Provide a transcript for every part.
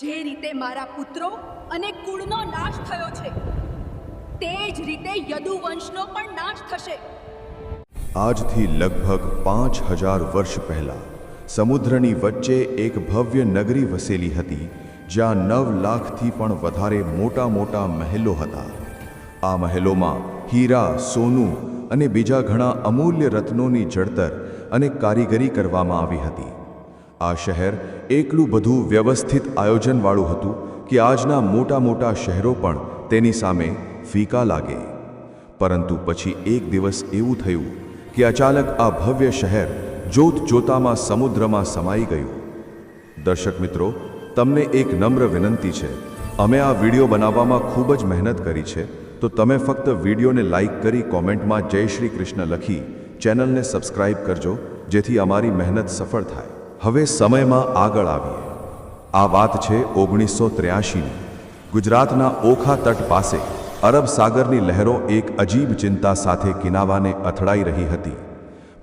જે રીતે મારા પુત્રો અને કુળનો નાશ થયો છે, તે જ રીતે યદુવંશનો પણ નાશ થશે. આજથી લગભગ પાંચ હજાર વર્ષ પહેલાં, સમુદ્રની વચ્ચે એક ભવ્ય નગરી વસેલી હતી, જ્યાં નવ લાખથી પણ વધારે મોટા મોટા મહેલો હતા. આ મહેલોમાં હીરા, સોનું અને બીજા ઘણા અમૂલ્ય રત્નોની જડતર અને કારીગરી કરવામાં આવી હતી. આ શહેર એટલું બધું વ્યવસ્થિત આયોજનવાળું હતું કે આજના મોટા મોટા શહેરો પણ તેની સામે ફીકા લાગે. પરંતુ પછી એક દિવસ એવું થયું કે અચાનક આ ભવ્ય શહેર જોત જોતામાં સમુદ્રમાં સમાઈ ગયું. દર્શક મિત્રો, તમને એક નમ્ર વિનંતી છે. અમે આ વીડિયો બનાવવામાં ખૂબ જ મહેનત કરી છે. તો તમે ફક્ત વિડીયોને લાઈક કરી કોમેન્ટમાં જય શ્રી કૃષ્ણ લખી ચેનલને સબસ્ક્રાઇબ કરજો, જેથી અમારી મહેનત સફળ થાય. હવે સમયમાં આગળ આવીએ. આ વાત છે ઓગણીસો ત્ર્યાસીની ગુજરાતના ઓખા તટ પાસે અરબ સાગરની લહેરો એક અજીબ ચિંતા સાથે કિનાવાને અથડાઈ રહી હતી.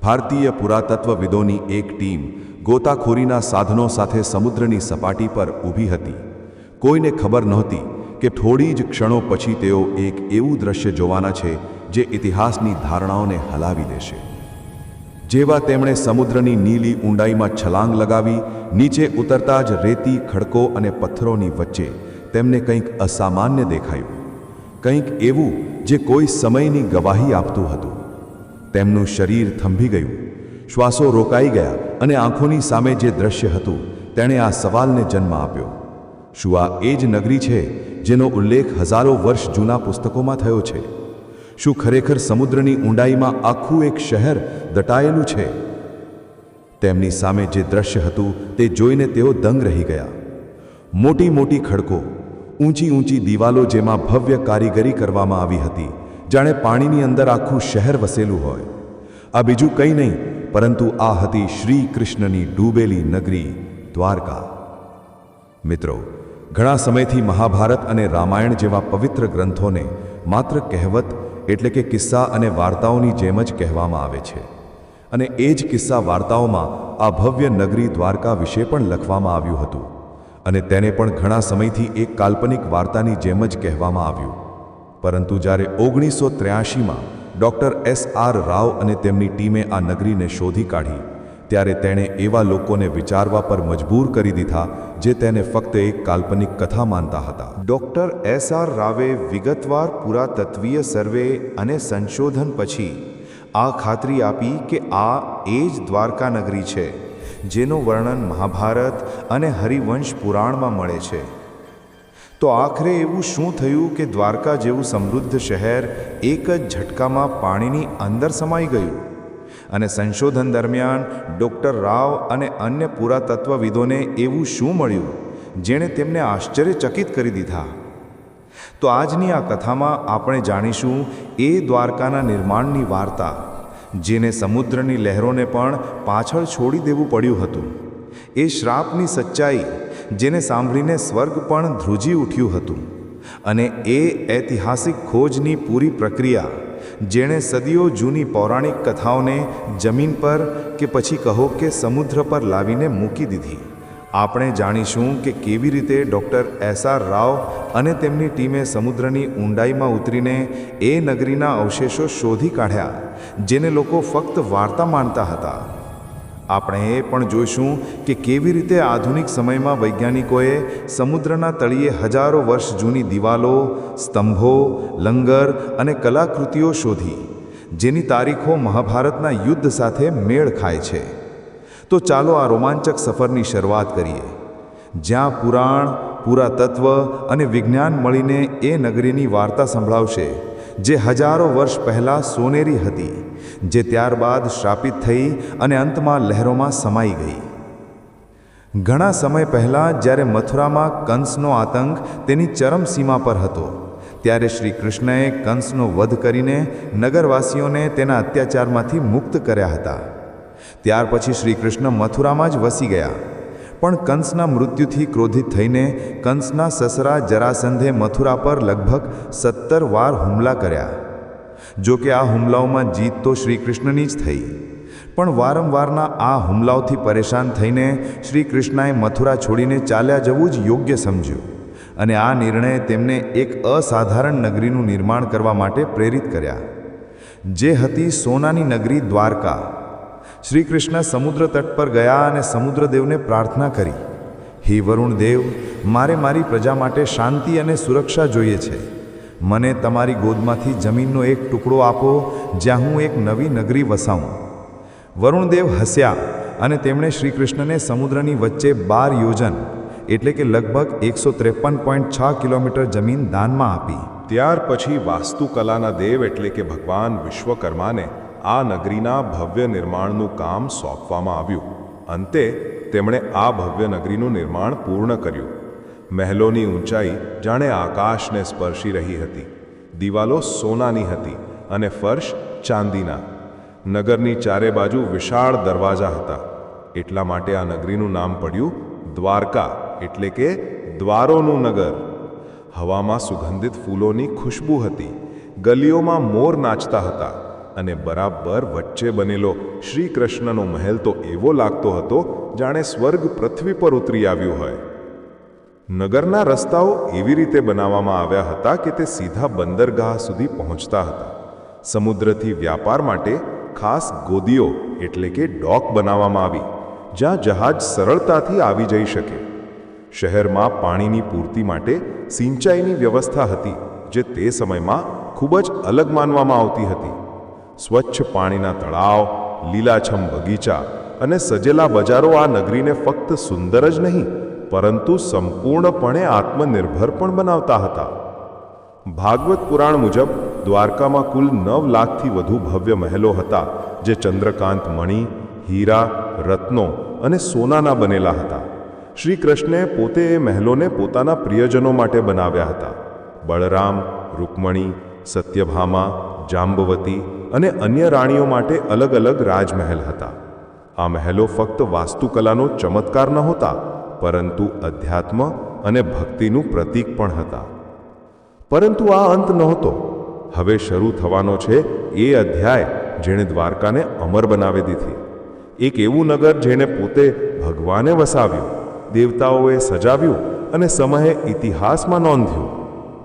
ભારતીય પુરાતત્વવિદોની એક ટીમ ગોતાખોરીના સાધનો સાથે સમુદ્રની સપાટી પર ઊભી હતી. કોઈને ખબર નહોતી કે થોડી જ ક્ષણો પછી તેઓ એક એવું દ્રશ્ય જોવાના છે જે ઇતિહાસની ધારણાઓને હલાવી દેશે. જેવા તેમણે સમુદ્રની નીલી ઊંડાઈમાં છલાંગ લગાવી, નીચે ઉતરતા જ રેતી, ખડકો અને પથ્થરોની વચ્ચે તેમને કંઈક અસામાન્ય દેખાયું. કંઈક એવું જે કોઈ સમયની ગવાહી આપતું હતું. તેમનું શરીર થંભી ગયું. શ્વાસો રોકાઈ ગયા અને આંખોની સામે જે દ્રશ્ય હતું, તેણે આ સવાલને જન્મ આપ્યો. શું આ એ જ નગરી છે, જેનો ઉલ્લેખ હજારો વર્ષ જૂના પુસ્તકોમાં થયો છે? શું ખરેખર સમુદ્રની ઊંડાઈમાં આખું એક શહેર દટાયેલું છે? તેમની સામે જે દ્રશ્ય હતું તે જોઈને તેઓ દંગ રહી ગયા. મોટી મોટી ખડકો, ઊંચી ઊંચી દિવાલો જેમાં ભવ્ય કારીગરી કરવામાં આવી હતી, જાણે પાણીની અંદર આખું શહેર વસેલું હોય. આ બીજું કંઈ નહીં, પરંતુ આ હતી શ્રી કૃષ્ણની ડૂબેલી નગરી, દ્વારકા. મિત્રો, ઘણા સમયથી મહાભારત અને રામાયણ જેવા પવિત્ર ગ્રંથોને માત્ર કહેવત એટલે કે કિસ્સા અને વાર્તાઓની જેમ જ કહેવામાં આવે છે. અને એ જ કિસ્સા વાર્તાઓમાં આ ભવ્ય નગરી દ્વારકા વિશે પણ લખવામાં આવ્યું હતું. અને તેને પણ ઘણા સમયથી એક કાલ્પનિક વાર્તાની જેમ જ કહેવામાં આવ્યું. પરંતુ જ્યારે ઓગણીસો ત્ર્યાસીમાં ડૉક્ટર એસ આર રાવ અને તેમની ટીમે આ નગરીને શોધી કાઢી ત્યારે તેણે એવા લોકોને વિચારવા પર મજબૂર કરી દીધા, જે તેને ફક્ત એક કાલ્પનિક કથા માનતા હતા. ડૉક્ટર એસ આર રાવે વિગતવાર પુરાતત્વીય સર્વે અને સંશોધન પછી આ ખાતરી આપી કે આ એ જ દ્વારકા નગરી છે, જેનું વર્ણન મહાભારત અને હરિવંશ પુરાણમાં મળે છે. તો આખરે એવું શું થયું કે દ્વારકા જેવું સમૃદ્ધ શહેર એક જ ઝટકામાં પાણીની અંદર સમાઈ ગયું? અને સંશોધન દરમિયાન ડૉક્ટર રાવ અને અન્ય પુરાતત્વવિદોને એવું શું મળ્યું? જેણે તેમને આશ્ચર્યચકિત કરી દીધા. તો આજની આ કથામાં આપણે જાણીશું એ દ્વારકાના નિર્માણની વાર્તા, જેને સમુદ્રની લહેરોને પણ પાછળ છોડી દેવું પડ્યું હતું. એ શ્રાપની સચ્ચાઈ, જેને સાંભળીને સ્વર્ગ પણ ધ્રુજી ઉઠ્યું હતું. અને એ ઐતિહાસિક ખોજની પૂરી પ્રક્રિયા જેણે સદીઓ જૂની પૌરાણિક કથાઓને જમીન પર કે પછી કહો કે સમુદ્ર પર લાવીને મૂકી દીધી. આપણે જાણીશું કે કેવી રીતે ડૉક્ટર એસ આર રાવ અને તેમની ટીમે સમુદ્રની ઊંડાઈમાં ઉતરીને એ નગરીના અવશેષો શોધી કાઢ્યા, જેને લોકો ફક્ત વાર્તા માનતા હતા. આપણે એ પણ જોઈશું કે કેવી રીતે આધુનિક સમયમાં વૈજ્ઞાનિકોએ સમુદ્રના તળિયે હજારો વર્ષ જૂની દિવાલો, સ્તંભો, લંગર અને કલાકૃતિઓ શોધી, જેની તારીખો મહાભારતના યુદ્ધ સાથે મેળ ખાય છે. તો ચાલો આ રોમાંચક સફરની શરૂઆત કરીએ. જ્યાં પુરાણ, પુરાતત્વ અને વિજ્ઞાન મળીને એ નગરીની વાર્તા સંભળાવશે, જે હજારો વર્ષ પહેલાં સોનેરી હતી. જે ત્યારબાદ શ્રાપિત થઈ અને અંતમાં લહેરોમાં સમાઈ ગઈ. ઘણા સમય પહેલાં જ્યારે મથુરામાં કંસનો આતંક તેની ચરમસીમા પર હતો, ત્યારે શ્રી કૃષ્ણએ કંસનો વધ કરીને નગરવાસીઓને તેના અત્યાચારમાંથી મુક્ત કર્યા હતા. ત્યાર પછી શ્રી કૃષ્ણ મથુરામાં જ વસી ગયા. પણ કંસના મૃત્યુથી ક્રોધિત થઈને કંસના સસરા જરાસંધે મથુરા પર લગભગ સત્તર વાર હુમલા કર્યા. જો કે આ હુમલાઓમાં જીત તો શ્રી કૃષ્ણની જ થઈ. પણ વારંવારના આ હુમલાઓથી પરેશાન થઈને શ્રી કૃષ્ણએ મથુરા છોડીને ચાલ્યા જવું જ યોગ્ય સમજ્યું અને આ નિર્ણય તેમને એક અસાધારણ નગરીનું નિર્માણ કરવા માટે પ્રેરિત કર્યા. જે હતી સોનાની નગરી દ્વારકા. શ્રી કૃષ્ણ સમુદ્ર તટ પર ગયા અને સમુદ્રદેવને પ્રાર્થના કરી, હે વરુણ દેવ મારે મારી પ્રજા માટે શાંતિ અને સુરક્ષા જોઈએ છે. મને તમારી ગોદમાંથી જમીનનો એક ટુકડો આપો, જ્યાં હું એક નવી નગરી વસાવું. વરુણદેવ હસ્યા અને તેમણે શ્રી કૃષ્ણને સમુદ્રની વચ્ચે બાર યોજન, એટલે કે લગભગ એકસો ત્રેપન પોઈન્ટ છ કિલોમીટર જમીન દાનમાં આપી. ત્યાર પછી વાસ્તુકલાના દેવ એટલે કે ભગવાન વિશ્વકર્માને આ નગરીના ભવ્ય નિર્માણનું કામ સોંપવામાં આવ્યું. અંતે તેમણે આ ભવ્ય નગરીનું નિર્માણ પૂર્ણ કર્યું. મહેલોની ઊંચાઈ જાણે આકાશને સ્પર્શી રહી હતી. દિવાલો સોનાની હતી અને ફર્શ ચાંદીના. નગરની ચારે બાજુ વિશાળ દરવાજા હતા. એટલા માટે આ નગરીનું નામ પડ્યું દ્વારકા, એટલે કે દ્વારોનું નગર. હવામાં સુગંધિત ફૂલોની ખુશ્બુ હતી. ગલીઓમાં મોર નાચતા હતા અને બરાબર વચ્ચે બનેલો શ્રી કૃષ્ણનો મહેલ તો એવો લાગતો હતો, જાણે સ્વર્ગ પૃથ્વી પર ઉતરી આવ્યું હોય. નગરના રસ્તાઓ એવી રીતે બનાવવામાં આવ્યા હતા કે તે સીધા બંદરગાહ સુધી પહોંચતા હતા. સમુદ્રથી વ્યાપાર માટે ખાસ ગોદીઓ એટલે કે ડોક બનાવવામાં આવી, જ્યાં જહાજ સરળતાથી આવી જઈ શકે. શહેરમાં પાણીની પૂર્તિ માટે સિંચાઈની વ્યવસ્થા હતી, જે તે સમયમાં ખૂબ જ અલગ માનવામાં આવતી હતી. સ્વચ્છ પાણીના તળાવ, લીલાછમ બગીચા અને સજેલા બજારો આ નગરીને ફક્ત સુંદર જ નહીં પરંતુ સંપૂર્ણપણે આત્મનિર્ભર પણ બનાવતા હતા. ભાગવત પુરાણ મુજબ દ્વારકામાં કુલ નવ લાખથી વધુ ભવ્ય મહેલો હતા, જે ચંદ્રકાંત મણિ, હીરા, રત્નો અને સોનાના બનેલા હતા. શ્રી કૃષ્ણે પોતે એ મહેલોને પોતાના પ્રિયજનો માટે બનાવ્યા હતા. બળરામ, રૂકમણી, સત્યભામા, જાંબવતી અને અન્ય રાણીઓ માટે અલગ અલગ રાજમહેલ હતા. આ મહેલો ફક્ત વાસ્તુકલાનો ચમત્કાર નહોતા પરંતુ અધ્યાત્મ અને ભક્તિનું પ્રતીક પણ હતા. પરંતુ આ અંત નહોતો. હવે શરૂ થવાનો છે એ અધ્યાય જેણે દ્વારકાને અમર બનાવી દીધી. એક એવું નગર જેણે પોતે ભગવાને વસાવ્યું, દેવતાઓએ સજાવ્યું અને સમયે ઇતિહાસમાં નોંધ્યું.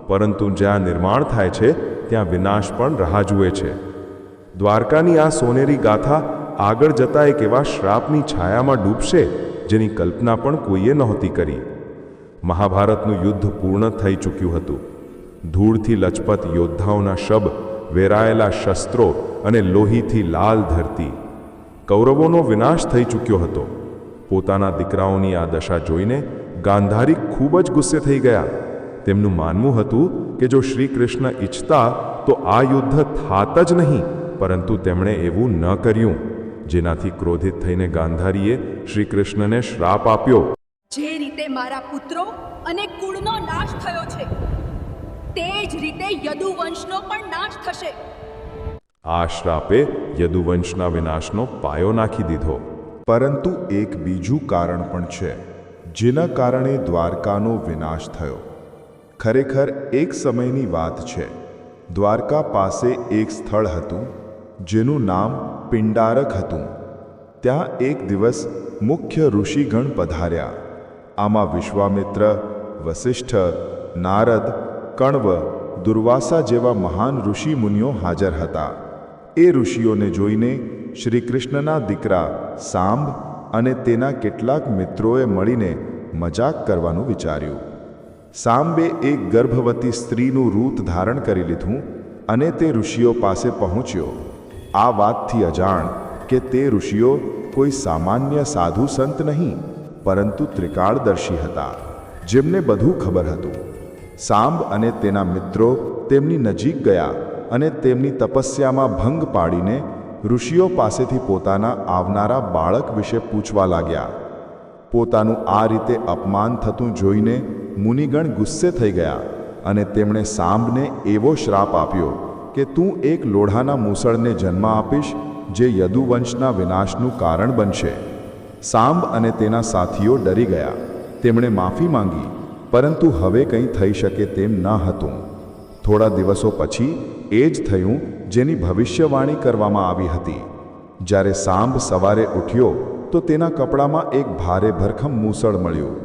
પરંતુ જ્યાં નિર્માણ થાય છે, ત્યાં વિનાશ પણ રાહ જુએ છે. દ્વારકાની આ સોનેરી ગાથા આગળ જતા એક એવા શ્રાપની છાયામાં ડૂબશે જેની કલ્પના પણ કોઈએ નહોતી કરી. મહાભારતનું યુદ્ધ પૂર્ણ થઈ ચૂક્યું હતું. ધૂળથી લચપત યોદ્ધાઓના શબ, વેરાયેલા શસ્ત્રો અને લોહીથી લાલ ધરતી. કૌરવોનો વિનાશ થઈ ચૂક્યો હતો. પોતાના દીકરાઓની આ દશા જોઈને ગાંધારી ખૂબ જ ગુસ્સે થઈ ગયા. તેમનું માનવું હતું કે જો શ્રી કૃષ્ણ ઈચ્છતા તો આ યુદ્ધ થાત જ નહીં, પરંતુ તેમણે એવું ન કર્યું. જેનાથી ક્રોધિત થઈને ગાંધારીએ શ્રી કૃષ્ણને શ્રાપ આપ્યો. જે રીતે મારા પુત્રો અને કુળનો નાશ થયો છે તે જ રીતે યદુવંશનો પણ નાશ થશે. આ શ્રાપે યદુવંશના વિનાશનો પાયો નાખી દીધો. પરંતુ એક બીજું કારણ પણ છે જેના કારણે દ્વારકાનો વિનાશ થયો. ખરેખર એક સમયની વાત છે દ્વારકા પાસે એક સ્થળ હતું જેનું નામ પિંડારક હતું. ત્યાં એક દિવસ મુખ્ય ઋષિગણ પધાર્યા. આમાં વિશ્વામિત્ર, વસિષ્ઠ, નારદ, કણવ, દુર્વાસા જેવા મહાન ઋષિ મુનિઓ હાજર હતા. એ ઋષિઓને જોઈને શ્રી કૃષ્ણના દીકરા સાંભ અને તેના કેટલાક મિત્રોએ મળીને મજાક કરવાનું વિચાર્યું. સાંબે એક ગર્ભવતી સ્ત્રીનું રૂપ ધારણ કરી લીધું અને તે ઋષિઓ પાસે પહોંચ્યો. આ વાતથી અજાણ કે તે ઋષિઓ કોઈ સામાન્ય સાધુ સંત નહીં, પરંતુ ત્રિકાળદર્શી હતા, જેમને બધું ખબર હતું. સાંબ અને તેના મિત્રો તેમની નજીક ગયા અને તેમની તપસ્યામાં ભંગ પાડીને ઋષિઓ પાસેથી પોતાના આવનારા બાળક વિશે પૂછવા લાગ્યા. પોતાનું આ રીતે અપમાન થતું જોઈને મુનિગણ ગુસ્સે થઈ ગયા અને તેમણે સાંબને એવો શ્રાપ આપ્યો કે તું એક લોઢાના મૂસળને જન્મ આપીશ, જે યદુવંશના વિનાશનું કારણ બનશે. સાંબ અને તેના સાથીઓ ડરી ગયા. તેમણે માફી માંગી, પરંતુ હવે કંઈ થઈ શકે તેમ ન હતું. થોડા દિવસો પછી એ જ થયું જેની ભવિષ્યવાણી કરવામાં આવી હતી. જ્યારે સાંભ સવારે ઉઠ્યો, તો તેના કપડામાં એક ભારે ભરખમ મૂસળ મળ્યું.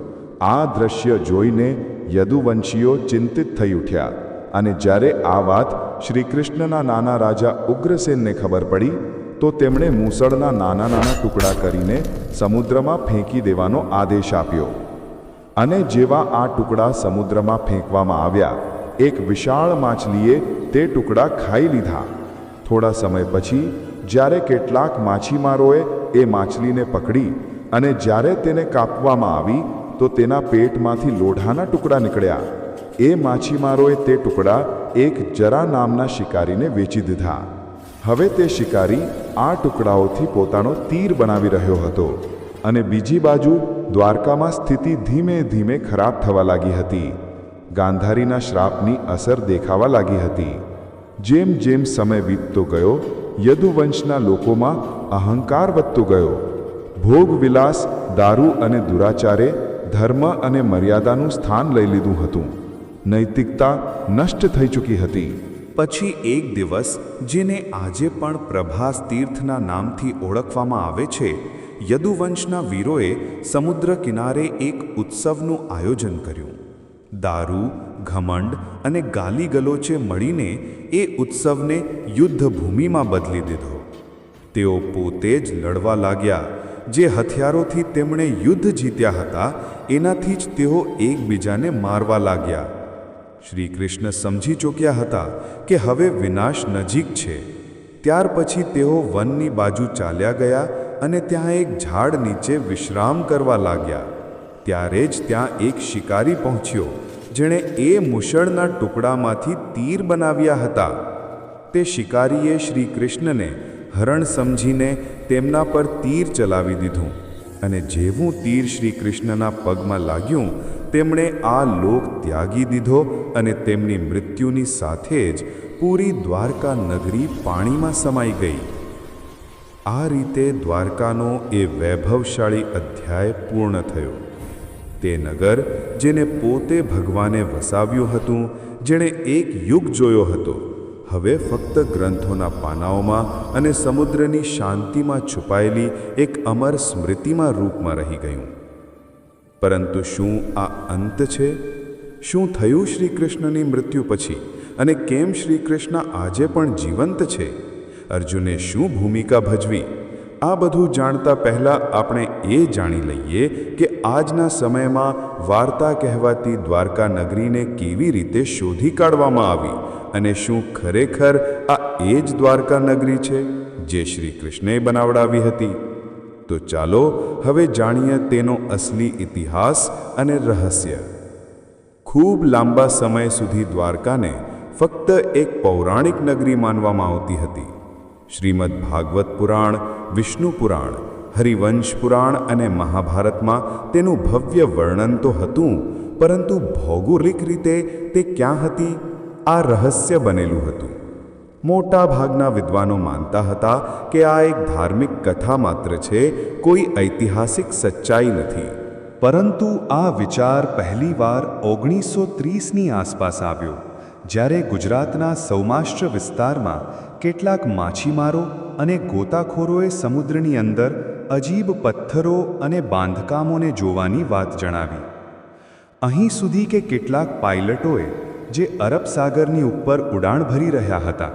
આ દ્રશ્ય જોઈને યદુવંશીઓ ચિંતિત થઈ ઉઠ્યા અને જ્યારે આ વાત શ્રી કૃષ્ણના નાના રાજા ઉગ્રસેનને ખબર પડી, તો તેમણે મૂસળના નાના નાના ટુકડા કરીને સમુદ્રમાં ફેંકી દેવાનો આદેશ આપ્યો. અને જેવા આ ટુકડા સમુદ્રમાં ફેંકવામાં આવ્યા, એક વિશાળ માછલીએ તે ટુકડા ખાઈ લીધા. થોડા સમય પછી, જ્યારે કેટલાક માછીમારોએ એ માછલીને પકડી અને જ્યારે તેને કાપવામાં આવી, તો તેના પેટમાંથી લોઢાના ટુકડા નીકળ્યા. એ માછીમારોએ તે ટુકડા એક જરા નામના શિકારીને વેચી દીધા. હવે તે શિકારી આ ટુકડાઓથી પોતાનો તીર બનાવી રહ્યો હતો અને બીજી બાજુ દ્વારકામાં સ્થિતિ ધીમે ધીમે ખરાબ થવા લાગી હતી. ગાંધારીના શ્રાપની અસર દેખાવા લાગી હતી. જેમ જેમ સમય વીતતો ગયો, યદુવંશના લોકોમાં અહંકાર વધતો ગયો. ભોગવિલાસ, દારૂ અને દુરાચારે ધર્મ અને મર્યાદાનું સ્થાન લઈ લીધું હતું. નૈતિકતા નષ્ટ થઈ ચૂકી હતી. પછી એક દિવસ, જેને આજે પણ પ્રભાસ તીર્થના નામથી ઓળખવામાં આવે છે, યદુવંશના વીરોએ સમુદ્ર કિનારે એક ઉત્સવનું આયોજન કર્યું. દારૂ, ઘમંડ અને ગાલી ગલોચે મળીને એ ઉત્સવને યુદ્ધભૂમિમાં બદલી દીધો. તેઓ પોતે જ લડવા લાગ્યા, જે હથિયારોથી તેમણે યુદ્ધ જીત્યા હતા, એનાથી જ તેઓ એકબીજાને મારવા લાગ્યા. શ્રી કૃષ્ણ સમજી ચૂક્યા હતા કે હવે વિનાશ નજીક છે. ત્યાર પછી તેઓ વનની બાજુ ચાલ્યા ગયા અને ત્યાં એક ઝાડ નીચે વિશ્રામ કરવા લાગ્યા. ત્યારે જ ત્યાં એક શિકારી પહોંચ્યો, જેણે એ મુશળના ટુકડામાંથી તીર બનાવ્યા હતા. તે શિકારીએ શ્રી કૃષ્ણને હરણ સમજીને તેમના પર તીર ચલાવી દીધું. અને જેવું તીર શ્રી કૃષ્ણના પગમાં લાગ્યું, તેમણે આ લોક ત્યાગી દીધો અને તેમની મૃત્યુની સાથે જ પૂરી દ્વારકા નગરી પાણીમાં સમાઈ ગઈ. આ રીતે દ્વારકાનો એ વૈભવશાળી અધ્યાય પૂર્ણ થયો. તે નગર, જેને પોતે ભગવાને વસાવ્યું હતું, જેણે એક યુગ જોયો હતો હવે ફક્ત ગ્રંથોના પાનાઓમાં અને સમુદ્રની શાંતિમાં છુપાયેલી એક અમર સ્મૃતિમાં રૂપમાં રહી ગયું. પરંતુ શું આ અંત છે? શું થયું શ્રી કૃષ્ણની મૃત્યુ પછી? અને કેમ શ્રી કૃષ્ણ આજે પણ જીવંત છે? અર્જુને શું ભૂમિકા ભજવી? આ બધું જાણતા પહેલાં આપણે એ જાણી લઈએ કે આજના સમયમાં વાર્તા કહેવાતી દ્વારકા નગરીને કેવી રીતે શોધી કાઢવામાં આવી અને શું ખરેખર આ એ જ દ્વારકા નગરી છે જે શ્રી કૃષ્ણે બનાવડાવી હતી. તો ચાલો હવે જાણીએ તેનો અસલી ઇતિહાસ અને રહસ્ય. ખૂબ લાંબા સમય સુધી દ્વારકાને ફક્ત એક પૌરાણિક નગરી માનવામાં આવતી હતી. શ્રીમદ ભાગવત પુરાણ વિષ્ણુ પુરાણ, હરિવંશ પુરાણ અને મહાભારતમાં તેનું ભવ્ય વર્ણન તો હતું, પરંતુ ભૌગોલિક રીતે તે ક્યાં હતી? આ રહસ્ય બનેલું હતું. મોટા ભાગના વિદ્વાનો માનતા હતા કે આ એક ધાર્મિક કથા માત્ર છે, કોઈ ઐતિહાસિક સચ્ચાઈ નથી. પરંતુ આ વિચાર પહેલીવાર ઓગણીસો ત્રીસની આસપાસ આવ્યો, જ્યારે ગુજરાતના સૌમાષ્ટ્ર વિસ્તારમાં કેટલાક માછીમારો અને ગોતાખોરોએ સમુદ્રની અંદર અજીબ પથ્થરો અને બાંધકામોને જોવાની વાત જણાવી. અહીં સુધી કે કેટલાક પાયલટોએ જે અરબ સાગરની ઉપર ઉડાણ ભરી રહ્યા હતા,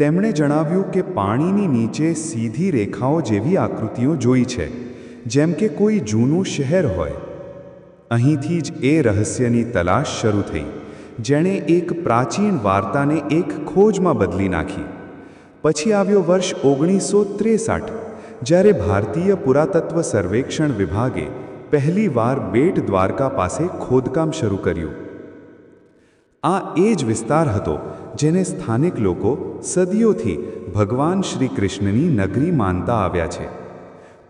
તેમણે જણાવ્યું કે પાણીની નીચે સીધી રેખાઓ જેવી આકૃતિઓ જોઈ છે, જેમ કે કોઈ જૂનું શહેર હોય. અહીંથી જ એ રહસ્યની તલાશ શરૂ થઈ, જેણે એક પ્રાચીન વાર્તાને એક ખોજમાં બદલી નાખી. પછી આવ્યો વર્ષ ઓગણીસો ત્રેસાઠ જ્યારે ભારતીય પુરાતત્વ સર્વેક્ષણ વિભાગે પહેલીવાર બેટ દ્વારકા પાસે ખોદકામ શરૂ કર્યું. આ એ જ વિસ્તાર હતો જેને સ્થાનિક લોકો સદીઓથી ભગવાન શ્રી કૃષ્ણની નગરી માનતા આવ્યા છે.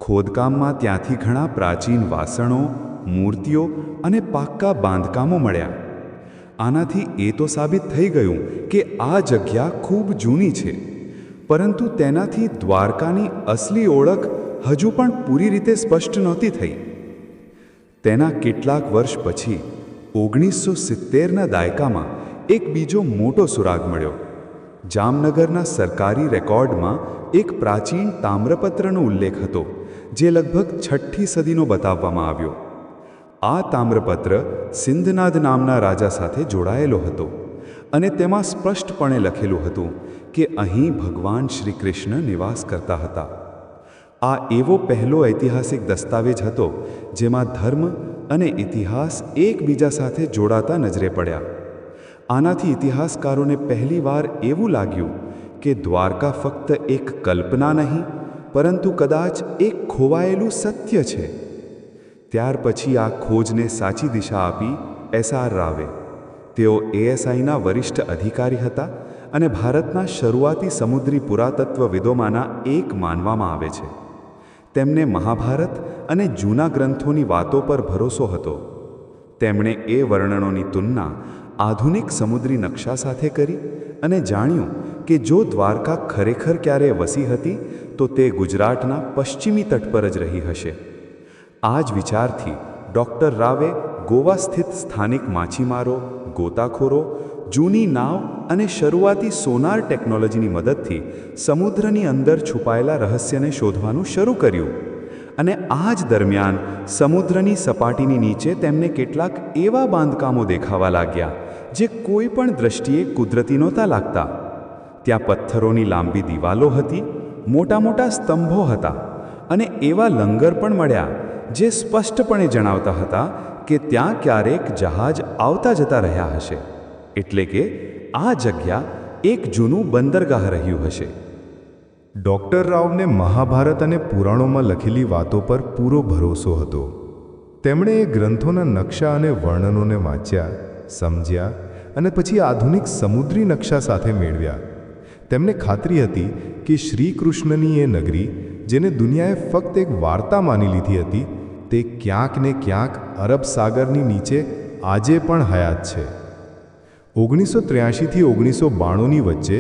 ખોદકામમાં ત્યાંથી ઘણા પ્રાચીન વાસણો, મૂર્તિઓ અને પાક્કા બાંધકામો મળ્યા. આનાથી એ તો સાબિત થઈ ગયું કે આ જગ્યા ખૂબ જૂની છે. પરંતુ તેનાથી દ્વારકાની અસલી ઓળખ હજુ પણ પૂરી રીતે સ્પષ્ટ નહોતી થઈ. તેના કેટલાક વર્ષ પછી ઓગણીસો સિત્તેરના દાયકામાં એક બીજો મોટો સુરાગ મળ્યો. જામનગરના સરકારી રેકોર્ડમાં એક પ્રાચીન તામ્રપત્રનો ઉલ્લેખ હતો, જે લગભગ છઠ્ઠી સદીનો બતાવવામાં આવ્યો. આ તામ્રપત્ર સિંધનાદ નામના રાજા સાથે જોડાયેલો હતો અને તેમાં સ્પષ્ટપણે લખેલું હતું કે અહીં ભગવાન શ્રી કૃષ્ણ નિવાસ કરતા હતા. આ એવો પહેલો ઐતિહાસિક દસ્તાવેજ હતો, જેમાં ધર્મ અને ઇતિહાસ એકબીજા સાથે જોડાતા નજરે પડ્યા. આનાથી ઇતિહાસકારોને પહેલીવાર એવું લાગ્યું કે દ્વારકા ફક્ત એક કલ્પના નહીં, પરંતુ કદાચ એક ખોવાયેલું સત્ય છે. ત્યાર પછી આ ખોજને સાચી દિશા આપી એસઆર રાવે. તેઓ એએસઆઈના વરિષ્ઠ અધિકારી હતા અને ભારતના શરૂઆતી સમુદ્રી પુરાતત્વવિદોમાંના એક માનવામાં આવે છે. તેમને મહાભારત અને જૂના ગ્રંથોની વાતો પર ભરોસો હતો. તેમણે એ વર્ણનોની તુલના આધુનિક સમુદ્રી નકશા સાથે કરી અને જાણ્યું કે જો દ્વારકા ખરેખર ક્યારે વસી હતી, તો તે ગુજરાતના પશ્ચિમી તટ પર જ રહી હશે. આ જ વિચારથી ડૉક્ટર રાવે ગોવા સ્થિત સ્થાનિક માછીમારો, ગોતાખોરો જૂની નાવ અને શરૂઆતી સોનાર ટેકનોલોજીની મદદથી સમુદ્રની અંદર છુપાયેલા રહસ્યને શોધવાનું શરૂ કર્યું. અને આ જ દરમિયાન સમુદ્રની સપાટીની નીચે તેમને કેટલાક એવા બાંધકામો દેખાવા લાગ્યા, જે કોઈ પણ દ્રષ્ટિએ કુદરતી નહોતા લાગતા. ત્યાં પથ્થરોની લાંબી દિવાલો હતી, મોટા મોટા સ્તંભો હતા અને એવા લંગર પણ મળ્યા, જે સ્પષ્ટપણે જણાવતા હતા કે ત્યાં ક્યારેક જહાજ આવતા જતા રહ્યા હશે. એટલે કે આ જગ્યા એક જૂનું બંદરગાહ રહ્યું હશે. ડૉક્ટર રાવને મહાભારત અને પુરાણોમાં લખેલી વાતો પર પૂરો ભરોસો હતો. તેમણે એ ગ્રંથોના નકશા અને વર્ણનોને વાંચ્યા, સમજ્યા અને પછી આધુનિક સમુદ્રી નકશા સાથે મેળવ્યા. તેમને ખાતરી હતી કે શ્રી કૃષ્ણની એ નગરી, જેને દુનિયાએ ફક્ત એક વાર્તા માની લીધી હતી, તે ક્યાંક ને ક્યાંક અરબ સાગરની નીચે આજે પણ હયાત છે. ઓગણીસો ત્ર્યાસીથી ઓગણીસો બાણુંની વચ્ચે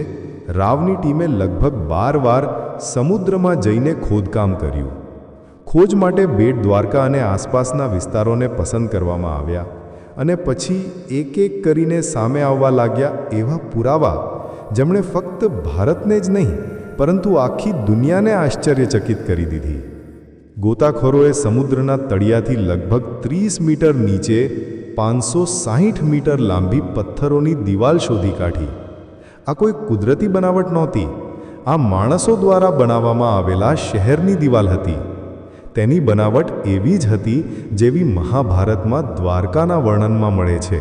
રાવની ટીમે લગભગ બાર વાર સમુદ્રમાં જઈને ખોદકામ કર્યું. ખોજ માટે બેટ દ્વારકા અને આસપાસના વિસ્તારોને પસંદ કરવામાં આવ્યા અને પછી એક એક કરીને સામે આવવા લાગ્યા એવા પુરાવા જેમણે ફક્ત ભારતને જ નહીં, પરંતુ આખી દુનિયાને આશ્ચર્યચકિત કરી દીધી. ગોતાખોરોએ સમુદ્રના તળિયાથી લગભગ ત્રીસ મીટર નીચે પાંચસો સાહીઠ મીટર લાંબી પથ્થરોની દિવાલ શોધી કાઢી. આ કોઈ કુદરતી બનાવટ નહોતી. આ માણસો દ્વારા બનાવવામાં આવેલા શહેરની દિવાલ હતી. તેની બનાવટ એવી જ હતી જેવી મહાભારતમાં દ્વારકાના વર્ણનમાં મળે છે.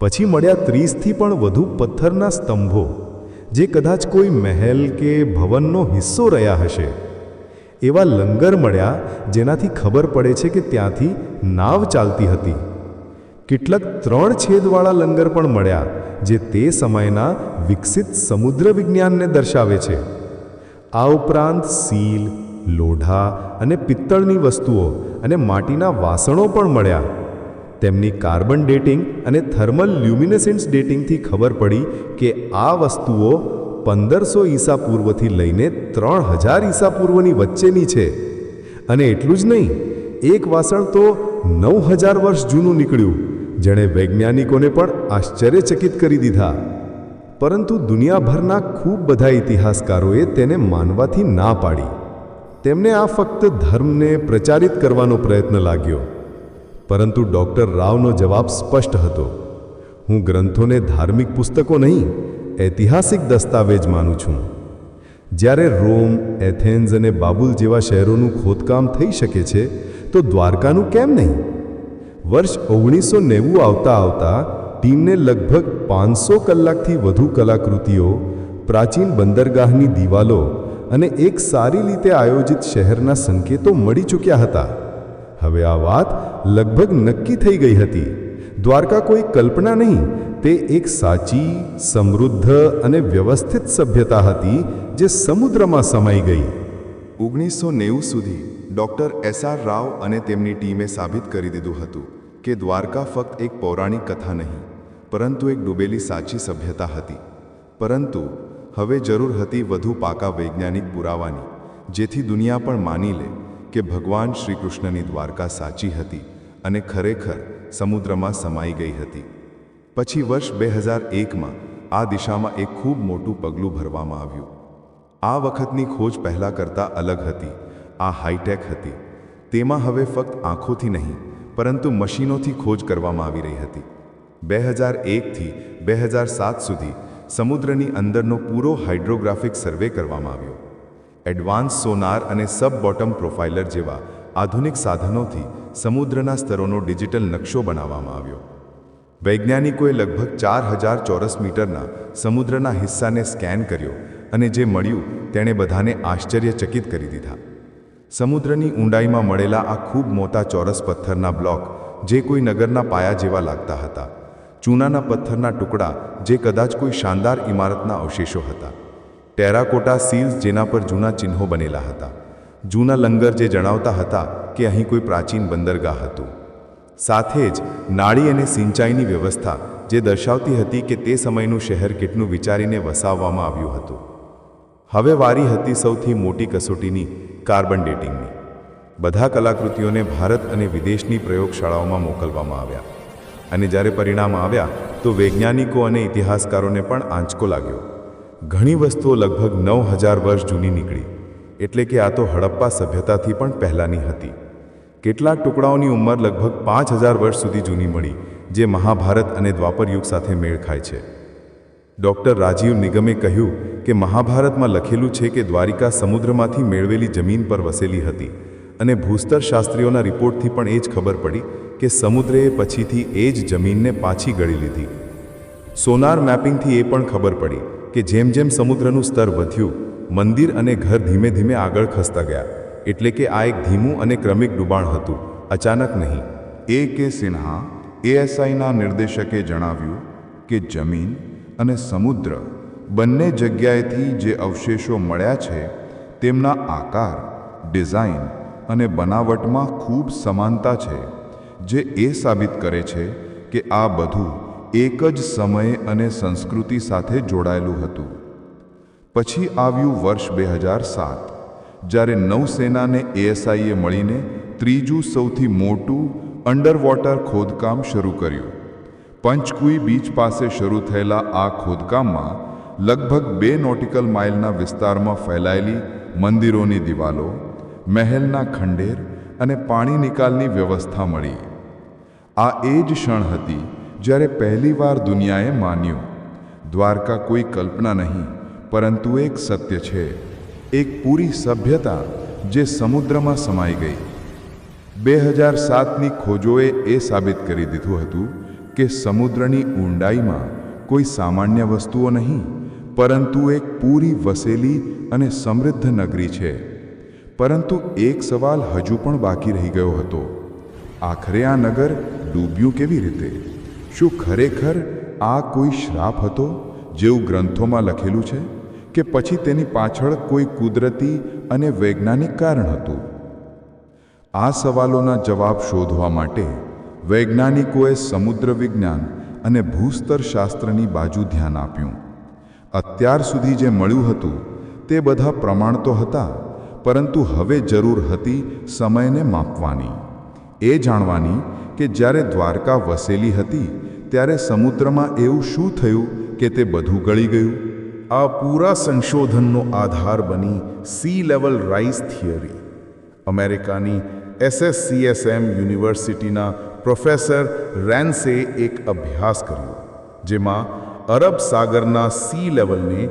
પછી મળ્યા ત્રીસથી પણ વધુ પથ્થરના સ્તંભો, જે કદાચ કોઈ મહેલ કે ભવનનો હિસ્સો રહ્યા હશે. એવા લંગર મળ્યા જેનાથી ખબર પડે છે કે ત્યાંથી નાવ ચાલતી હતી. કેટલાક ત્રણ છેદવાળા લંગર પણ મળ્યા, જે તે સમયના વિકસિત સમુદ્ર વિજ્ઞાનને દર્શાવે છે. આ ઉપરાંત સીલ, લોઢા અને પિત્તળની વસ્તુઓ અને માટીના વાસણો પણ મળ્યા. તેમની કાર્બન ડેટિંગ અને થર્મલ લ્યુમિનેસેન્સ ડેટિંગથી ખબર પડી કે આ વસ્તુઓ પંદરસો ઈસા પૂર્વથી લઈને ત્રણ હજાર ઈસા પૂર્વની વચ્ચેની છે. અને એટલું જ નહીં, એક વાસણ તો નવ હજાર વર્ષ જૂનું નીકળ્યું. જેણે વૈજ્ઞાનિકોને પણ આશ્ચર્યચકિત કરી દીધા. પરંતુ દુનિયાભરના ખૂબ બધા ઇતિહાસકારોએ તેને માનવાથી ના પાડી. તેમને આ ફક્ત ધર્મને પ્રચારિત કરવાનો પ્રયત્ન લાગ્યો. પરંતુ ડૉક્ટર રાવનો જવાબ સ્પષ્ટ હતો. હું ગ્રંથોને ધાર્મિક પુસ્તકો નહીં, ઐતિહાસિક દસ્તાવેજ માનું છું. જ્યારે રોમ, એથેન્સ અને બાબુલ જેવા શહેરોનું ખોદકામ થઈ શકે છે, તો દ્વારકાનું કેમ નહીં? વર્ષ ઓગણીસો નેવું આવતા આવતા ટીમને લગભગ પાંચસો કલાકથી વધુ કલાકૃતિઓ, પ્રાચીન બંદરગાહની દિવાલો અને એક સારી રીતે આયોજિત શહેરના સંકેતો મળી ચૂક્યા હતા. હવે આ વાત લગભગ નક્કી થઈ ગઈ હતી. દ્વારકા કોઈ કલ્પના નહીં, તે એક સાચી, સમૃદ્ધ અને વ્યવસ્થિત સભ્યતા હતી જે સમુદ્રમાં સમાઈ ગઈ. ઓગણીસો નેવું સુધી ડૉક્ટર એસ આર રાવ અને તેમની ટીમે સાબિત કરી દીધું હતું. કે દ્વારકા ફક્ત એક પૌરાણિક કથા નહીં, પરંતુ એક ડૂબેલી સાચી સભ્યતા હતી. પરંતુ હવે જરૂર હતી વધુ પાકા વૈજ્ઞાનિક પુરાવાની, જેથી દુનિયા પણ માની લે કે ભગવાન શ્રી કૃષ્ણની દ્વારકા સાચી હતી અને ખરેખર સમુદ્રમાં સમાઈ ગઈ હતી. પછી વર્ષ બે હજાર એકમાં આ દિશામાં એક ખૂબ મોટું પગલું ભરવામાં આવ્યું. આ વખતની ખોજ પહેલાં કરતાં અલગ હતી, આ હાઈટેક હતી. તેમાં હવે ફક્ત આંખોથી નહીં પરંતુ મશીનોથી ખોજ કરવામાં આવી રહી હતી. બે હજાર એકથી બે હજાર સાત સુધી સમુદ્રની અંદરનો પૂરો હાઇડ્રોગ્રાફિક સર્વે કરવામાં આવ્યો. એડવાન્સ સોનાર અને સબ બોટમ પ્રોફાઇલર જેવા આધુનિક સાધનોથી સમુદ્રના સ્તરોનો ડિજિટલ નકશો બનાવવામાં આવ્યો. વૈજ્ઞાનિકોએ લગભગ ચાર હજાર ચોરસ મીટરના સમુદ્રના હિસ્સાને સ્કેન કર્યો અને જે મળ્યું તેણે બધાને આશ્ચર્યચકિત કરી દીધા. સમુદ્રની ઊંડાઈમાં મળેલા આ ખૂબ મોટા ચોરસ પથ્થરના બ્લોક, જે કોઈ નગરના પાયા જેવા લાગતા હતા. ચૂનાના પથ્થરના ટુકડા, જે કદાચ કોઈ શાનદાર ઇમારતના અવશેષો હતા. ટેરાકોટા સીલ્સ જેના પર જૂના ચિહ્નો બનેલા હતા. જૂના લંગર જે જણાવતા હતા કે અહીં કોઈ પ્રાચીન બંદરગાહ હતું. સાથે જ નાળી અને સિંચાઈની વ્યવસ્થા, જે દર્શાવતી હતી કે તે સમયનું શહેર કેટલું વિચારીને વસાવવામાં આવ્યું હતું. હવે વારી હતી સૌથી મોટી કસોટીની કાર્બન ડેટિંગની. બધા કલાકૃતિઓને ભારત અને વિદેશની પ્રયોગશાળાઓમાં મોકલવામાં આવ્યા. અને જ્યારે પરિણામ આવ્યા, તો વૈજ્ઞાનિકો અને ઇતિહાસકારોને પણ આંચકો લાગ્યો. ઘણી વસ્તુઓ લગભગ નવ હજાર વર્ષ જૂની નીકળી, એટલે કે આ તો હડપ્પા સભ્યતાથી પણ પહેલાંની હતી. કેટલાક ટુકડાઓની ઉંમર લગભગ પાંચ હજાર વર્ષ સુધી જૂની મળી, જે મહાભારત અને દ્વાપર યુગ સાથે મેળ ખાય છે. ડૉક્ટર રાજીવ નિગમે કહ્યું કે મહાભારતમાં લખેલું છે કે દ્વારિકા સમુદ્રમાંથી મેળવેલી જમીન પર વસેલી હતી અને ભૂસ્તર શાસ્ત્રીઓના રિપોર્ટથી પણ એ જ ખબર પડી કે સમુદ્રએ પછીથી એ જ જમીનને પાછી ગળી લીધી. સોનાર મેપિંગથી એ પણ ખબર પડી કે જેમ જેમ સમુદ્રનું સ્તર વધ્યું, મંદિર અને ઘર ધીમે ધીમે આગળ ખસતા ગયા, એટલે કે આ એક ધીમું અને ક્રમિક ડૂબાણ હતું, અચાનક નહીં. એ કે સિન્હા એએસઆઈના નિર્દેશકે જણાવ્યું કે જમીન અને સમુદ્ર બંને જગ્યાએથી જે અવશેષો મળ્યા છે, તેમના આકાર, ડિઝાઇન અને બનાવટમાં ખૂબ સમાનતા છે, જે એ સાબિત કરે છે કે આ બધું એક જ સમય અને સંસ્કૃતિ સાથે જોડાયેલું હતું. પછી આવ્યું વર્ષ બે હજાર સાત, જ્યારે નૌસેનાને એએસઆઈએ મળીને ત્રીજું સૌથી મોટું અંડરવોટર ખોદકામ શરૂ કર્યું. પંચકુઈ બીચ પાસે શરૂ થયેલા આ ખોદકામમાં લગભગ બે નોટિકલ માઇલના વિસ્તારમાં ફેલાયેલી મંદિરોની દિવાલો, મહેલના ખંડેર અને પાણી નિકાલની વ્યવસ્થા મળી. આ એ જ ક્ષણ હતી જ્યારે પહેલીવાર દુનિયાએ માન્યું. દ્વારકા કોઈ કલ્પના નહીં, પરંતુ એક સત્ય છે. એક પૂરી સભ્યતા જે સમુદ્રમાં સમાઈ ગઈ. બે હજાર સાતની ખોજોએ એ સાબિત કરી દીધું હતું કે સમુદ્રની ઊંડાઈમાં કોઈ સામાન્ય વસ્તુઓ નહીં, પરંતુ એક પૂરી વસેલી અને સમૃદ્ધ નગરી છે. પરંતુ એક સવાલ હજુ પણ બાકી રહી ગયો હતો. આખરે આ નગર ડૂબ્યું કેવી રીતે? શું ખરેખર આ કોઈ શ્રાપ હતો, જેવું ગ્રંથોમાં લખેલું છે, કે પછી તેની પાછળ કોઈ કુદરતી અને વૈજ્ઞાનિક કારણ હતું? આ સવાલોના જવાબ શોધવા માટે વૈજ્ઞાનિકોએ સમુદ્ર વિજ્ઞાન અને ભૂસ્તર શાસ્ત્રની બાજુ ધ્યાન આપ્યું. અત્યાર સુધી જે મળ્યું હતું, તે બધા પ્રમાણ તો હતા, પરંતુ હવે જરૂર હતી સમયને માપવાની. એ જાણવાની કે જ્યારે દ્વારકા વસેલી હતી, ત્યારે સમુદ્રમાં એવું શું થયું કે તે બધું ગળી ગયું? આ પૂરા સંશોધનનો આધાર બની સી લેવલ રાઇઝ થિયરી. અમેરિકાની એસએસસીએસએમ યુનિવર્સિટીના પ્રોફેસર રેન્સે એક અભ્યાસ કર્યો, જેમાં અરબ સાગરના સી લેવલને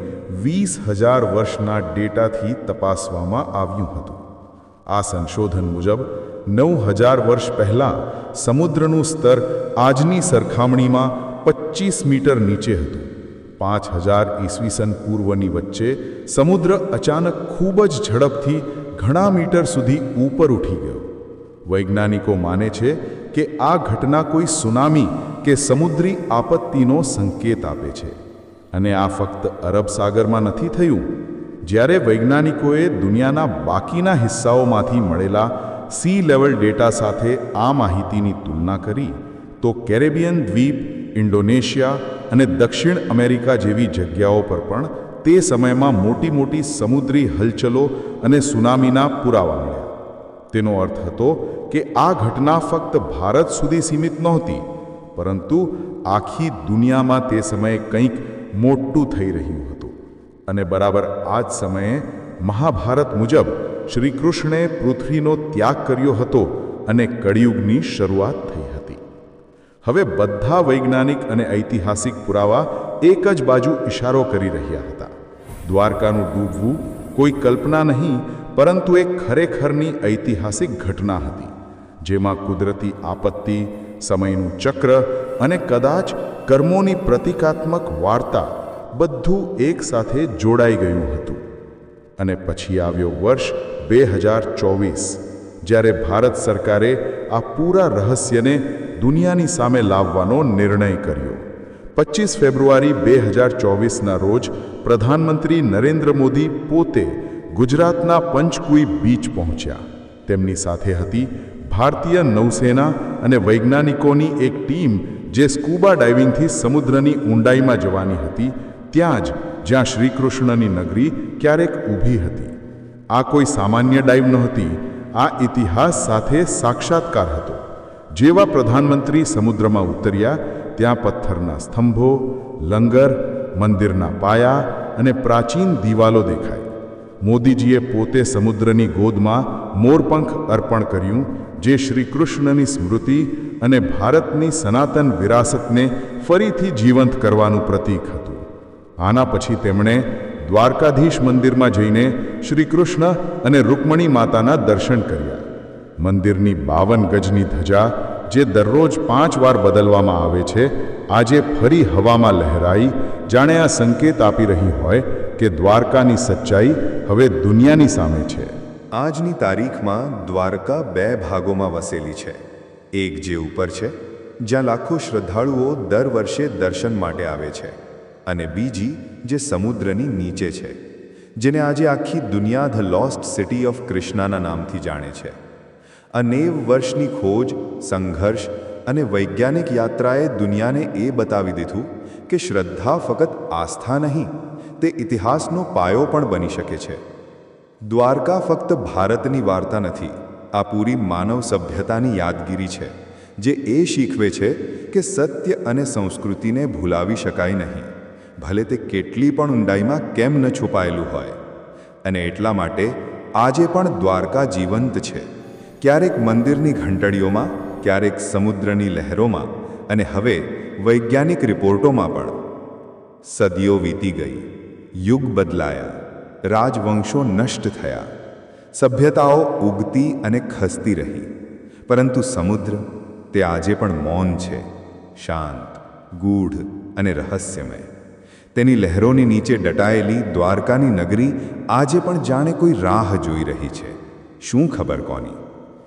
વીસ હજાર વર્ષના ડેટાથી તપાસવામાં આવ્યું હતું. આ સંશોધન મુજબ, નવ હજાર વર્ષ પહેલાં સમુદ્રનું સ્તર આજની સરખામણીમાં પચીસ મીટર નીચે હતું. પાંચ હજાર ઈસવીસન પૂર્વની વચ્ચે સમુદ્ર અચાનક ખૂબ જ ઝડપથી ઘણા મીટર સુધી ઉપર ઉઠી ગયો. વૈજ્ઞાનિકો માને છે કે આ ઘટના કોઈ સુનામી કે સમુદ્રી આપત્તિનો સંકેત આપે છે. અને આ ફક્ત અરબ સાગરમાં નથી થયું. જ્યારે વૈજ્ઞાનિકોએ દુનિયાના બાકીના હિસ્સાઓમાંથી મળેલા સી લેવલ ડેટા સાથે આ માહિતીની તુલના કરી, તો કેરેબિયન દ્વીપ, ઇન્ડોનેશિયા અને દક્ષિણ અમેરિકા જેવી જગ્યાઓ પર પણ તે સમયમાં મોટી મોટી સમુદ્રી હલચલો અને સુનામીના પુરાવા મળ્યા. તેનો અર્થ હતો કે આ ઘટના ફક્ત ભારત સુધી સીમિત નહોતી, પરંતુ આખી દુનિયામાં તે સમયે કંઈક મોટું થઈ રહ્યું હતું. અને બરાબર આ જ સમયે મહાભારત મુજબ શ્રી કૃષ્ણે પૃથ્વીનો ત્યાગ કર્યો હતો અને કળિયુગની શરૂઆત થઈ હતી. હવે બધા વૈજ્ઞાનિક અને ઐતિહાસિક પુરાવા એક જ બાજુ ઇશારો કરી રહ્યા હતા. દ્વારકાનું ડૂબવું કોઈ કલ્પના નહીં, પરંતુ એક ખરેખરની ઐતિહાસિક ઘટના હતી. જેમાં કુદરતી આપત્તિ, સમયનું ચક્ર અને કદાચ કર્મોની પ્રતિકાત્મક વાર્તા બધું એકસાથે જોડાઈ ગયું હતું. અને પછી આવ્યો વર્ષ બે હજાર ચોવીસ, જ્યારે ભારત સરકારે આ પૂરા રહસ્યને દુનિયાની સામે લાવવાનો નિર્ણય કર્યો. પચીસ ફેબ્રુઆરી બે હજાર ચોવીસના રોજ પ્રધાનમંત્રી નરેન્દ્ર મોદી પોતે ગુજરાતના પંચકુઈ બીચ પહોંચ્યા. તેમની સાથે હતી ભારતીય નૌસેના અને વૈજ્ઞાનિકોની એક ટીમ જે સ્કૂબા ડાઇવિંગથી સમુદ્રની ઊંડાઈમાં જવાની હતી, ત્યાં જ જ્યાં શ્રીકૃષ્ણની નગરી ક્યારેક ઊભી હતી. આ કોઈ સામાન્ય ડાઇવ નહોતી, આ ઇતિહાસ સાથે સાક્ષાત્કાર હતો. જેવા પ્રધાનમંત્રી સમુદ્રમાં ઉતર્યા, ત્યાં પથ્થરના સ્તંભો, લંગર, મંદિરના પાયા અને પ્રાચીન દિવાલો દેખાય મોદીજીએ પોતે સમુદ્રની ગોદમાં મોરપંખ અર્પણ કર્યું જે શ્રી કૃષ્ણની સ્મૃતિ અને ભારતની સનાતન વિરાસતને ફરીથી જીવંત કરવાનું પ્રતીક હતું. આના પછી તેમણે દ્વારકાધીશ મંદિરમાં જઈને શ્રી કૃષ્ણ અને રૂકમણી માતાના દર્શન કર્યા. મંદિરની બાવન ગજની ધજા, જે દરરોજ પાંચ વાર બદલવામાં આવે છે, આજે ફરી હવામાં લહેરાઈ, જાણે આ સંકેત આપી રહી હોય કે દ્વારકાની સચ્ચાઈ હવે દુનિયાની સામે છે. આજની તારીખમાં દ્વારકા બે ભાગોમાં વસેલી છે. એક જે ઉપર છે, જ્યાં લાખો શ્રદ્ધાળુઓ દર વર્ષે દર્શન માટે આવે છે, અને બીજી જે સમુદ્રની નીચે છે, જેને આજે આખી દુનિયા ધ લોસ્ટ સિટી ઓફ કૃષ્ણાના નામથી જાણે છે. આ નેવ વર્ષની ખોજ, સંઘર્ષ અને વૈજ્ઞાનિક યાત્રાએ દુનિયાને એ બતાવી દીધું કે શ્રદ્ધા ફક્ત આસ્થા નહીં, તે ઇતિહાસનો પાયો પણ બની શકે છે. દ્વારકા ફક્ત ભારતની વાર્તા નથી, આ પૂરી માનવ સભ્યતાની યાદગીરી છે, જે એ શીખવે છે કે સત્ય અને સંસ્કૃતિને ભૂલાવી શકાય નહીં, ભલે તે કેટલી પણ ઊંડાઈમાં કેમ ન છુપાયેલું હોય. અને એટલા માટે આજે પણ દ્વારકા જીવંત છે. ક્યારેક મંદિરની ઘંટડીઓમાં, ક્યારેક સમુદ્રની લહેરોમાં અને હવે વૈજ્ઞાનિક રિપોર્ટોમાં પણ. સદીઓ વીતી ગઈ, યુગ બદલાયા. રાજવંશો નષ્ટ થયા. સભ્યતાઓ ઉગતી અને ખસતી રહી. પરંતુ સમુદ્ર, તે આજે પણ મૌન છે, શાંત, ગૂઢ અને રહસ્યમય. તેની લહેરોની નીચે દટાયેલી દ્વારકાની નગરી આજે પણ જાણે કોઈ રાહ જોઈ રહી છે. શું ખબર કોની?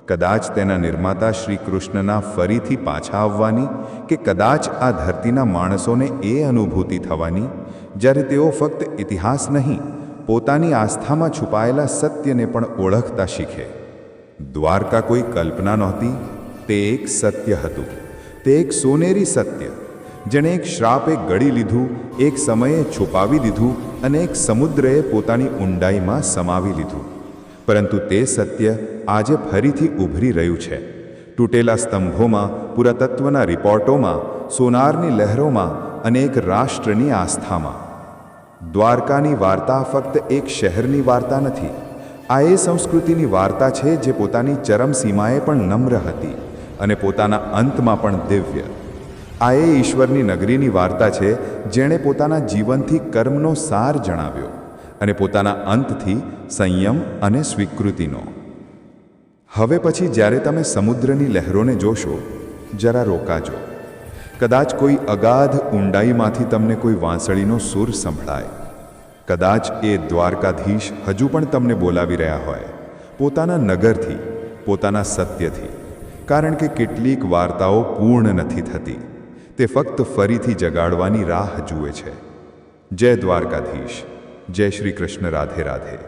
કદાચ તેના નિર્માતા શ્રી કૃષ્ણના ફરીથી પાછા આવવાની કે કદાચ આ ધરતીના માણસોને એ અનુભૂતિ થવાની, જ્યારે તેઓ ફક્ત ઇતિહાસ નહીં પોતાની આસ્થામાં છુપાયેલા સત્યને પણ ઓળખતા શીખે. દ્વારકા કોઈ કલ્પના નહોતી, તે એક સત્ય હતું. તે એક સોનેરી સત્ય, જેણે એક શ્રાપે ગળી લીધું, એક સમયે છુપાવી દીધું અને એક સમુદ્રએ પોતાની ઊંડાઈમાં સમાવી લીધું. પરંતુ તે સત્ય આજે ફરીથી ઉભરી રહ્યું છે. તૂટેલા સ્તંભોમાં, પુરાતત્વના રિપોર્ટોમાં, સોનારની લહેરોમાં અને એક રાષ્ટ્રની આસ્થામાં. દ્વારકાની વાર્તા ફક્ત એક શહેરની વાર્તા નથી. આ એ સંસ્કૃતિની વાર્તા છે જે પોતાની ચરમસીમાએ પણ નમ્ર હતી અને પોતાના અંતમાં પણ દિવ્ય. આ એ ઈશ્વરની નગરીની વાર્તા છે જેણે પોતાના જીવનથી કર્મનો સાર જણાવ્યો અને પોતાના અંતથી સંયમ અને સ્વીકૃતિનો. હવે પછી જ્યારે તમે સમુદ્રની લહેરોને જોશો, જરા રોકાજો. કદાચ કોઈ અગાધ ઊંડાઈમાંથી તમને કોઈ વાંસળીનો સૂર સંભળાય. કદાચ એ દ્વારકાધીશ હજુ પણ તમને બોલાવી રહ્યા હોય. પોતાના નગરથી, પોતાના સત્યથી. કારણ કે કેટલીક વાર્તાઓ પૂર્ણ નથી થતી. તે ફક્ત ફરીથી જગાડવાની રાહ જુએ છે. જય દ્વારકાધીશ. જય શ્રી કૃષ્ણ રાધે રાધે.